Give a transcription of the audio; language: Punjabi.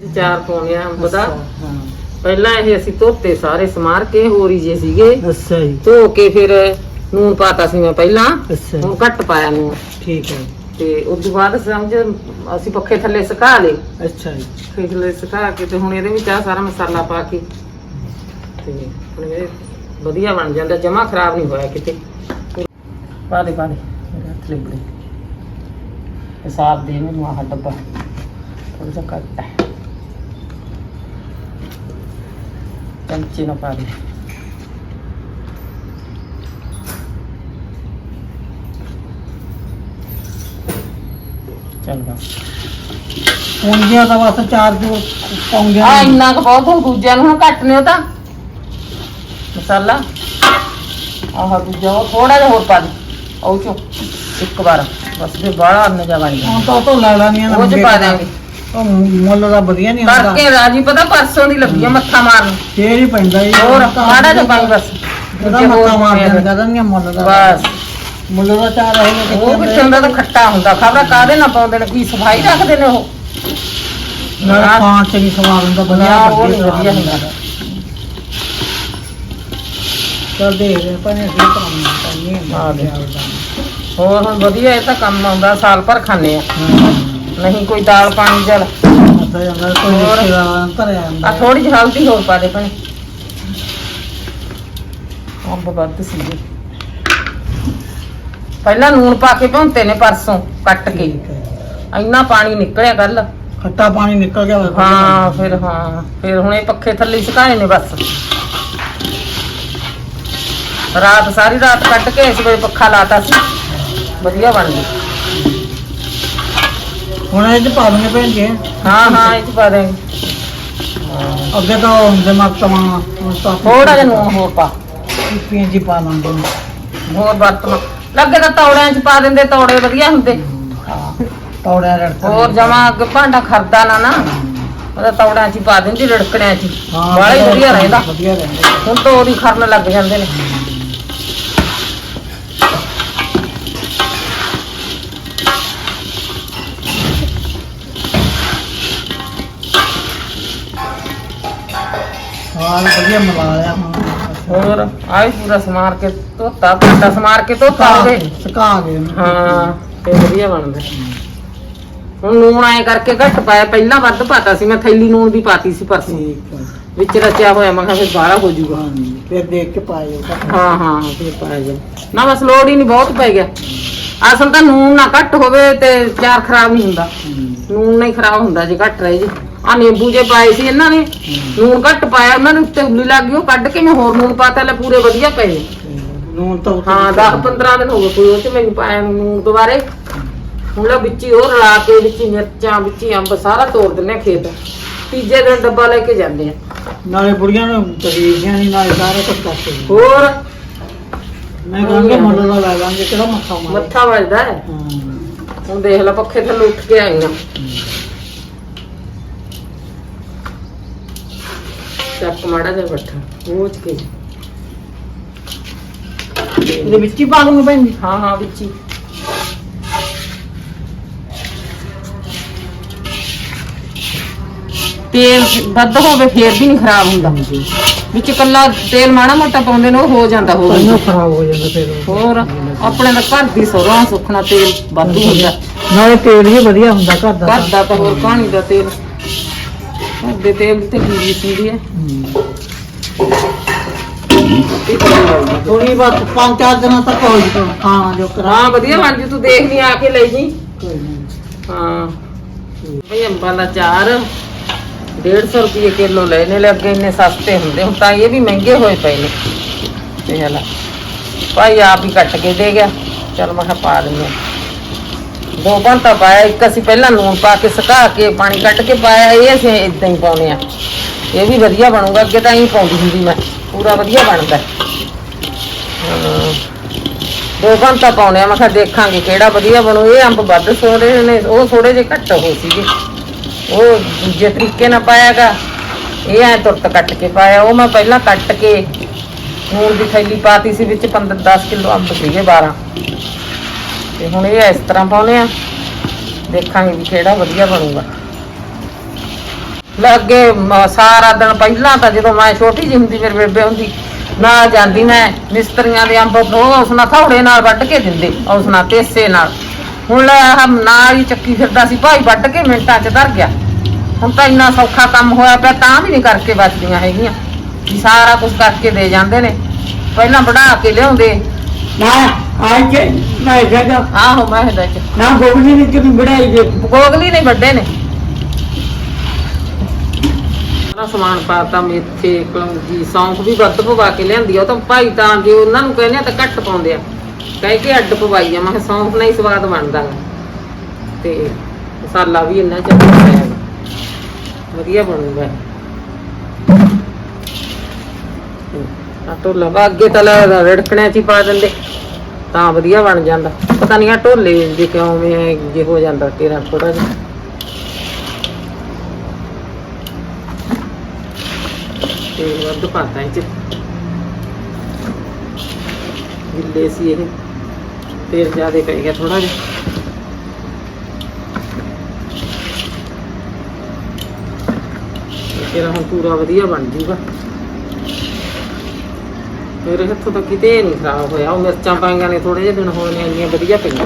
ਚਾਰ ਪਾਉਣੇ ਆ ਅੰਬ ਦਾ ਹਾਂ। ਪਹਿਲਾਂ ਇਹ ਅਸੀਂ ਧੋਤੇ ਸਾਰੇ ਸਮਾਰ ਕੇ ਹੋਰੀ ਜੇ ਸੀਗੇ। ਅੱਛਾ ਜੀ। ਧੋ ਕੇ ਫਿਰ ਨੂਨ ਪਾਤਾ ਸੀ ਮੈਂ ਪਹਿਲਾਂ। ਅੱਛਾ ਹੁਣ ਘੱਟ ਪਾਇਆ ਨੂਨ। ਠੀਕ ਹੈ। ਤੇ ਉਸ ਤੋਂ ਬਾਅਦ ਸਮਝ ਅਸੀਂ ਪੱਖੇ ਥੱਲੇ ਸੁਕਾ ਲਏ। ਅੱਛਾ ਜੀ। ਪੱਖੇ ਥੱਲੇ ਸੁਕਾ ਕੇ ਤੇ ਹੁਣ ਇਹਦੇ ਵਿੱਚ ਆ ਸਾਰਾ ਮਸਾਲਾ ਪਾ ਕੇ। ਤੇ ਹੁਣ ਇਹ ਵਧੀਆ ਬਣ ਜਾਂਦਾ ਜਮਾ ਖਰਾਬ ਨਹੀਂ ਹੋਇਆ ਕਿਤੇ। ਪਾ ਦੇ ਪਾ ਦੇ। ਮੇਰੇ ਹੱਥ ਲਿਬੜੇ। ਹਿਸਾਬ ਦੇ ਮੈਨੂੰ ਆਹ ਡੱਬਾ। ਥੋੜਾ ਜਿਹਾ ਘੱਟ ਹੈ। ਚਮਚੇ ਨਾਲ ਪਾ ਦੇ ਚੱਲ ਬਸ ਹੁਣ ਜਿਆ ਦਾ ਵਾਸਤੇ ਚਾਰ ਜੋ ਪਾਉਂਗੇ ਆ ਇੰਨਾ ਕੁ ਬਹੁਤ ਹੁਣ ਦੂਜਿਆਂ ਨੂੰ ਹੁਣ ਘੱਟ ਨੇ ਉਹ ਤਾਂ। ਮਸਾਲਾ। ਆਹ ਦੂਜਾ ਉਹ ਥੋੜਾ ਜਿਹਾ ਹੋਰ ਪਾ ਦੇ। ਉਹ ਚੋਂ ਇੱਕ ਵਾਰ। ਬਸ ਫਿਰ ਬਾਹਲਾ ਅੰਨ ਜਾ ਬਣ ਹੁਣ ਗਿਆ ਤਾਂ ਉਹ ਤੋਂ ਲੈ ਲੈਣੀ ਉਹ ਚ ਪਾ ਦਾਂਗੇ ਉਹ ਮੁੱਲ ਦਾ ਵਧੀਆ ਨਹੀਂ ਹੁੰਦਾ। ਕਰਕੇ ਰਾਜੀ ਪਤਾ ਪਰਸੋਂ ਦੀ ਲੱਗੀ ਆ ਮੱਥਾ ਮਾਰਨ। ਫੇਰ ਹੀ ਪੈਂਦਾ ਜੀ। ਹੋਰ ਮਾੜਾ ਜਿਹਾ ਪਾਈ ਬਸ। ਉਹਦਾ ਦੂਜੇ ਹੋਰ ਮੱਥਾ ਮਾਰ ਪਾਉਣੇ ਆ। ਦਿੰਦਾ ਕਹਿੰਦਾ ਮੁੱਲ ਦਾ। ਬਸ। ਮੁੱਲ ਦਾ ਚਾਰ ਹੈ ਉਹ ਕਿੱਥੇ ਹੁੰਦਾ ਤਾਂ ਖੱਟਾ ਹੁੰਦਾ। ਖਬਰ ਕਾਹਦੇ ਨਾਲ ਪਾਉਂਦੇ ਨੇ? ਕੀ ਸਫ਼ਾਈ ਰੱਖਦੇ ਨੇ ਉਹ? ਨਾਲ ਖਾਣ ਚ ਨਹੀਂ ਸਵਾਦ ਹੁੰਦਾ ਨਾ ਵਧੀਆ ਹੁੰਦਾ। ਚਲ ਦੇ ਦੇ ਪਾਣੀ। ਹੋਰ ਹੁਣ ਵਧੀਆ ਇਹ ਤਾਂ ਕੰਮ ਆਉਂਦਾ ਸਾਲ ਭਰ ਖਾਂਦੇ ਆ। ਨਹੀਂ ਕੋਈ ਦਾਲ ਪਾਣੀ ਜਲ ਅੱਧਾ ਜਾਂਦਾ ਕੋਈ ਹੋਰ? ਰਿਸ਼ਤੇਦਾਰ ਘਰੇ ਆਉਂਦਾ। ਆ ਥੋੜੀ ਜਿਹੀ ਹਲਦੀ ਹੋਰ ਪਾ ਦੇ ਭੈਣੇ। ਅੰਬ ਵੱਧ ਸੀਗੇ। ਪਹਿਲਾਂ ਨੂਣ ਪਾ ਕੇ ਭੁੰਤੇ ਨੇ ਪਰਸੋਂ ਕੱਟ ਕੇ। ਠੀਕ ਹੈ ਇੰਨਾ ਪਾਣੀ ਨਿਕਲਿਆ ਕੱਲ। ਖੱਟਾ ਪਾਣੀ ਨਿਕਲ ਗਿਆ ਹੋਇਆ। ਹਾਂ ਫਿਰ ਹਾਂ ਫਿਰ ਹੁਣ ਇਹ ਪੱਖੇ ਥੱਲੇ ਹੀ ਸੁਕਾਏ ਨੇ ਬਸ। ਰਾਤ ਸਾਰੀ ਰਾਤ ਕੱਟ ਕੇ ਇਸ ਵੇਲੇ ਪੱਖਾ ਲਾਤਾ ਸੀ। ਵਧੀਆ ਬਣ ਗਈ ਹੁਣ ਇਹ ਚ ਪਾ ਦੂੰਗੇ ਭੈਣ ਜੀ। ਹਾਂ ਹਾਂ ਇਹ ਚ ਪਾ ਦੇਂਗੇ ਅੱਗੇ ਤਾਂ ਹੁੰਦੇ ਤਾਂ ਥੋੜਾ ਜਿਹਾ ਨੂਣ ਹੋਰ ਪਾ। ਪੀਂ ਜੀ ਪਾ ਲਾਂਗੇ। ਹੋਰ ਵਰਤਮਾਨ ਲੱਗੇ ਤਾਂ ਤੌੜਿਆਂ ਚ ਪਾ ਦਿੰਦੇ ਤੌੜੇ ਵਧੀਆ ਹੁੰਦੇ। ਤੌੜਿਆ ਰੜਕਾ ਹੋਰ ਜਮਾ ਅੱਗੇ ਭਾਂਡਾ ਖਰਦਾ ਨਾ ਨਾ। ਉਹਦਾ ਤੌੜਿਆਂ ਚ ਹੀ ਪਾ ਦਿੰਦੀ ਰੜਕਣਿਆਂ ਚ ਹੀ। ਬਾਹਲਾ ਹੀ ਵਧੀਆ ਰਹਿੰਦਾ। ਵਧੀਆ ਰਹਿੰਦਾ ਹੁਣ ਤਾਂ ਉਹਦੀ ਖਰਨ ਲੱਗ ਜਾਂਦੇ ਨੇ। ਹਾਂ ਵਧੀਆ ਮਿਲਾ ਲਿਆ ਹੁਣ। ਹੋਰ ਆਈ ਪੂਰਾ ਸਮਾਰ ਕੇ ਧੋਤਾ ਭਾਂਡਾ ਸਮਾਰ ਕੇ ਧੋਤਾ ਉਹਦੇ? ਸੁਕਾ ਗਏ ਉਹਨੂੰ। ਹਾਂ ਤੇ ਵਧੀਆ ਬਣਦਾ। ਹੁਣ ਨੂਣ ਆਏ ਕਰਕੇ ਘੱਟ ਪਾਇਆ ਪਹਿਲਾਂ ਵੱਧ ਪਾਤਾ ਸੀ ਮੈਂ ਥੈਲੀ ਨੂਣ ਦੀ ਪਾਤੀ ਸੀ ਪਰਸੋਂ। ਠੀਕ ਹੈ ਵਿੱਚ ਰਚਿਆ ਹੋਇਆ ਮੈਂ ਕਿਹਾ ਫਿਰ ਬਾਹਲਾ ਹੋ ਜਾਊਗਾ। ਹਾਂਜੀ ਫਿਰ ਦੇਖ ਕੇ ਪਾਇਓ ਹਾਂ ਹਾਂ ਫਿਰ ਪਾਇਆ ਜਾ ਨਾ ਬਸ ਲੋੜ ਹੀ ਨਹੀਂ ਬਹੁਤ ਪੈ ਗਿਆ। ਅਸਲ ਤਾਂ ਨੂਣ ਨਾ ਘੱਟ ਹੋਵੇ ਤੇ ਚਾਰ ਖਰਾਬ ਨਹੀਂ ਹੁੰਦਾ। ਨੂਣ ਨਹੀਂ ਖਰਾਬ ਹੁੰਦਾ ਜੇ ਘੱਟ ਰਹੇ ਜੀ। ਆ ਨਿੰਬੂ ਜੇ ਪਾਏ ਸੀ ਇਹਨਾਂ ਨੇ ਨੂਣ ਘੱਟ ਪਾਇਆ ਉਹਨਾਂ ਨੇ ਉੱਤੇ ਉੱਲੀ ਲੱਗ ਗਈ ਉਹ ਕੱਢ ਕੇ ਮੈਂ ਹੋਰ ਨੂਣ ਪਾਤਾ ਲੈ ਪੂਰੇ ਵਧੀਆ ਪਏ। ਨੂਨ ਤਾਂ ਉੱਤੇ ਹਾਂ 10 15 ਦਿਨ ਹੋ ਗਏ ਕੋਈ ਉਹ ਚ ਮੈਨੂੰ ਪਾਇਆ ਨੂੰ ਦੁਬਾਰੇ। ਹੁਣ ਲਾ ਵਿੱਚ ਹੀ ਉਹ ਰਲਾ ਕੇ ਵਿੱਚ ਹੀ ਮਿਰਚਾਂ ਵਿੱਚ ਹੀ ਅੰਬ ਸਾਰਾ ਤੋੜ ਦਿੰਨੇ ਆ ਖੇਤ। ਤੀਜੇ ਦਿਨ ਡੱਬਾ ਲੈ ਕੇ ਜਾਂਦੇ ਆ ਨਾਲੇ ਬੁੜੀਆਂ ਨੂੰ ਤਕਲੀਫੀਆਂ ਨਹੀਂ ਨਾਲੇ ਸਾਰੇ ਕੁਝ ਕਰਦੇ ਨੇ। ਹੋਰ? ਮੈਂ ਕਹਾਂਗਾ ਮੁੱਲ ਦਾ ਲੈ ਲਾਂਗੇ ਕਿਹੜਾ ਮੱਥਾ ਮਾਰ? ਮੱਥਾ ਵੱਜਦਾ ਹੈ। ਹੁਣ ਦੇਖ ਲੈ ਪੱਖੇ ਥੱਲੇ ਉੱਠ ਕੇ ਆਈਆਂ ਚੱਕ ਮਾੜਾ ਜਿਹਾ ਬੱਠਾ ਪੂਛ ਕੇ? ਇਹਦੇ ਵਿੱਚ ਹੀ ਪਾ ਦੂੰਗਾ ਭੈਣ ਜੀ? ਹਾਂ ਹਾਂ ਵਿੱਚ ਹੀ। ਤੇਲ ਵੱਧ ਹੋਵੇ ਫੇਰ ਵੀ ਨਹੀਂ ਖਰਾਬ ਹੁੰਦਾ ਵਿੱਚ ਕੱਲਾ ਤੇਲ ਮਾੜਾ ਮੋਟਾ ਪਾਉਂਦੇ ਨੇ ਉਹ ਹੋ ਜਾਂਦਾ ਹੋ ਉਹਨੂੰ ਖਰਾਬ ਹੋ ਜਾਂਦਾ ਫਿਰ ਉਹ। ਹੋਰ ਆਪਣੇ ਦਾ ਘਰ ਦੀ ਸਰੋਂ ਸੁੱਖਣਾ ਤੇਲ ਵਾਧੂ ਹੁੰਦਾ। ਨਾਲੇ ਤੇਲ ਵੀ ਵਧੀਆ ਹੁੰਦਾ ਘਰ ਦਾ। ਘਰ ਦਾ ਤਾਂ ਹੋਰ ਕਹਾਣੀ ਦਾ ਤੇਲ। ਘਰ ਦੇ ਤੇਲ ਤੇ ਰੀਸ ਹੁੰਦੀ ਹੈ। ਥੋੜੀ ਬਾਤ ਪੰਜ ਚਾਰ ਦਿਨਾਂ ਤੱਕ ਹੋ ਜੂ ਖਾਣਾ ਜੋ ਕਰਾ ਹਾਂ ਵਧੀਆ ਬਣ ਜੀ ਤੂੰ ਦੇਖ ਲਈ ਆ ਕੇ ਲੈ ਜੀ। ਕੋਈ ਨਹੀਂ। ਹਾਂ। ਭਈ ਅੰਬਾਂ ਦਾ ਚਾਰ 150 ਰੁਪਏ ਕਿਲੋ ਲੈਣੇ ਲੈ ਅੱਗੇ ਇੰਨੇ ਸਸਤੇ ਹੁੰਦੇ ਹੁਣ ਤਾਂ ਇਹ ਵੀ ਮਹਿੰਗੇ ਹੋਏ ਪਏ ਨੇ। ਤੇ ਹਲਾ ਭਾਈ ਆਪ ਹੀ ਕੱਟ ਕੇ ਦੇ ਗਿਆ। ਚਲ ਮੈਂ ਕਿਹਾ ਪਾ ਦਿੰਦੇ ਹਾਂ। ਦੋ ਘੰਟਾ ਪਾਇਆ, ਇੱਕ ਅਸੀਂ ਪਹਿਲਾਂ ਲੂਣ ਪਾ ਕੇ ਸੁਕਾ ਕੇ, ਪਾਣੀ ਕੱਢ ਕੇ ਪਾਇਆ, ਇਹ ਅਸੀਂ ਇਦਾਂ ਹੀ ਪਾਉਨੇ ਆ। ਇਹ ਵੀ ਵਧੀਆ ਬਣੂਗਾ, ਅੱਗੇ ਤਾਂ ਹੀ ਪਾਉਂਦੀ ਹੁੰਦੀ ਮੈਂ, ਪੂਰਾ ਵਧੀਆ ਬਣਦਾ। ਦੋ ਘੰਟਾ ਪਾਉਣੇ ਆ, ਮੈਂ ਕਿਹਾ ਦੇਖਾਂਗੇ ਕਿਹੜਾ ਵਧੀਆ ਬਣੂ, ਇਹ ਅੰਬ ਵੱਧ ਸੋੜੇ ਨੇ, ਉਹ ਥੋੜੇ ਜਿਹੇ ਘੱਟ ਹੋ ਸੀਗੇ। ਉਹ ਦੂਜੇ ਤਰੀਕੇ ਨਾਲ ਪਾਇਆਗਾ, ਇਹ ਐ ਤੁਰਤ ਕੱਟ ਕੇ ਪਾਇਆ, ਉਹ ਮੈਂ ਪਹਿਲਾਂ ਕੱਟ ਕੇ, ਨੂਣ ਦੀ ਥੈਲੀ ਪਾਤੀ ਸੀ, ਵਿੱਚ 15 10 ਕਿਲੋ ਅੰਬ ਸੀਗੇ 12 ਤੇ ਹੁਣ ਇਹ ਇਸ ਤਰ੍ਹਾਂ ਪਾਉਨੇ ਆ। ਦੇਖਾਂਗੇ ਵੀ ਕਿਹੜਾ ਵਧੀਆ ਬਣੂਗਾ। ਲੱਗੇ ਸਾਰਾ ਦਿਨ ਪਹਿਲਾਂ ਤਾਂ ਜਦੋਂ ਮੈਂ ਛੋਟੀ ਜਿਹੀ ਹੁੰਦੀ, ਮੇਰੇ ਬੇਬੇ ਹੁੰਦੀ, ਨਾ ਜਾਂਦੀ ਮੈਂ, ਮਿਸਤਰੀਆਂ ਦੇ ਅੰਬ ਉਹ ਉਸ ਨਾਲ ਥੋੜੇ ਨਾਲ ਵੱਢ ਕੇ ਦਿੰਦੇ, ਉਸ ਨਾਲ ਤੇਸੇ ਨਾਲ। ਹੁਣ ਲੈ ਆਹ ਨਾਲ ਹੀ ਚੱਕੀ ਫਿਰਦਾ ਸੀ, ਭਾਈ ਵੱਢ ਕੇ ਮਿੰਟਾਂ 'ਚ ਧਰ ਗਿਆ। ਹੁਣ ਤਾਂ ਇੰਨਾ ਸੌਖਾ ਕੰਮ ਹੋਇਆ ਪਿਆ, ਤਾਂ ਵੀ ਨਹੀਂ ਕਰਕੇ ਬਚਦੀਆਂ ਹੈਗੀਆਂ। ਵੀ ਸਾਰਾ ਕੁਝ ਕਰਕੇ ਦੇ ਜਾਂਦੇ ਨੇ। ਪਹਿਲਾਂ ਵਢਾ ਕੇ ਲਿਆਉਂਦੇ। ਨਾ ਆਈ ਕੇ ਮੈਂ ਜਗਾ ਆਹੋ ਮੈਂ ਇਹਦਾ ਚ ਨਾ ਗੋਬਲੀ ਨੇ ਕਿਉਂ ਬੜਾਈ ਦੇ ਗੋਗਲੀ ਨਹੀਂ ਵੱਡੇ ਨੇ। ਸਾਰਾ ਸਮਾਨ ਪਾਤਾ ਮੇਥੇ ਕਲੌਂਜੀ ਸੌਂਫ ਵੀ ਵੱਧ ਪਵਾ ਕੇ ਲਿਆਂਦੀ ਆ। ਉਹ ਤਾਂ ਭਾਈ ਤਾਂ ਜੇ ਉਹਨਾਂ ਨੂੰ ਕਹਿੰਦੇ ਆ ਤਾਂ ਘੱਟ ਪਾਉਂਦੇ ਆ। ਕਹਿ ਕੇ ਅੱਡ ਪਵਾਈ ਆ। ਮੈਂ ਕਿਹਾ ਸੌਂਫ ਨਾਲ ਹੀ ਸਵਾਦ ਬਣਦਾ ਗਾ। ਤੇ ਮਸਾਲਾ ਵੀ ਇੰਨਾ ਚੰਗਾ। ਵਧੀਆ ਬਣੂਗਾ ਆ ਅੱਗੇ ਤਾਂ ਲੈ ਰੜਕਣਿਆਂ ਚ ਪਾ ਦਿੰਦੇ। ਤਾਂ ਵਧੀਆ ਬਣ ਜਾਂਦਾ। ਪਤਾ ਨਹੀਂ ਆ ਢੋਲੇ ਜੇ ਕਿਉਂ ਮੈਂ ਜੇ ਹੋ ਜਾਂਦਾ ਤੇਰਾ ਥੋੜਾ ਜਿਹਾ। ਤੇ ਵੱਧ ਪਾਤਾ ਇਹ ਚ। ਗਿੱਲੇ ਸੀ ਇਹ। ਫੇਰ ਜ਼ਿਆਦੇ ਪੈ ਗਿਆ ਥੋੜਾ ਜਿਹਾ। ਤੇ ਫਿਰ ਹੁਣ ਪੂਰਾ ਵਧੀਆ ਬਣ ਜੂਗਾ। ਮੇਰੇ ਹੱਥੋਂ ਤਾਂ ਕਿਤੇ ਨਹੀਂ ਖਰਾਬ ਹੋਇਆ। ਉਹ ਮਿਰਚਾਂ ਪਾਈਆਂ ਨੇ ਥੋੜੇ ਜਿਹੇ ਦਿਨ ਹੋਏ ਨੇ, ਇੰਨੀਆਂ ਵਧੀਆ ਪਈਆਂ